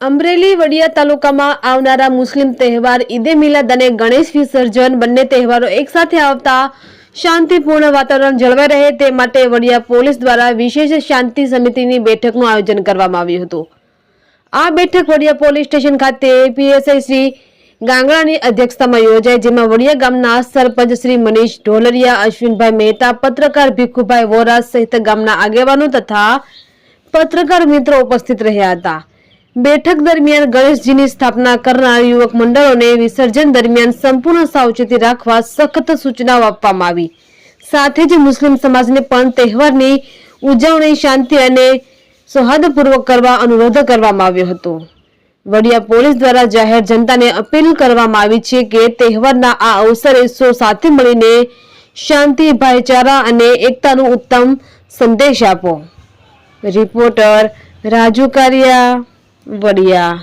અમરેલી વડિયા તાલુકામાં આવનારા મુસ્લિમ તહેવાર ઈદે મિલાદ અને ગણેશ વિસર્જન બંને તહેવારો એકસાથે આવતા શાંતિપૂર્ણ વાતાવરણ જળવાઈ રહે તે માટે વડિયા પોલીસ દ્વારા વિશેષ શાંતિ સમિતિની બેઠકનું આયોજન કરવામાં આવ્યું હતું. આ બેઠક વડિયા પોલીસ સ્ટેશન ખાતે પીએસઆઈ શ્રી ગાંગડાની અધ્યક્ષતામાં યોજાઈ, જેમાં વડિયા ગામના સરપંચ શ્રી મનીષ ઢોલરિયા, અશ્વિનભાઈ મહેતા, પત્રકાર ભીખુભાઈ વોરા સહિત ગામના આગેવાનો તથા પત્રકાર મિત્રો ઉપસ્થિત રહ્યા હતા. બેઠક દરમિયાન ગણેશજીની સ્થાપના કરનાર યુવક મંડળોને વિસર્જન દરમિયાન સંપૂર્ણ સાવચેતી રાખવા સખત સૂચનાઓ આપવામાં આવી. સાથે જ મુસ્લિમ સમાજને પણ તહેવારની ઉજવણી શાંતિ અને સૌહાર્દપૂર્વક કરવા અનુરોધ કરવામાં આવ્યો હતો. વડિયા પોલીસ દ્વારા જાહેર જનતાને અપીલ કરવામાં આવી છે કે તહેવારના આ અવસરે સૌ સાથે મળીને શાંતિ, ભાઈચારા અને એકતાનું ઉત્તમ સંદેશ આપો. રિપોર્ટર રાજુ કારિયા. વડિયા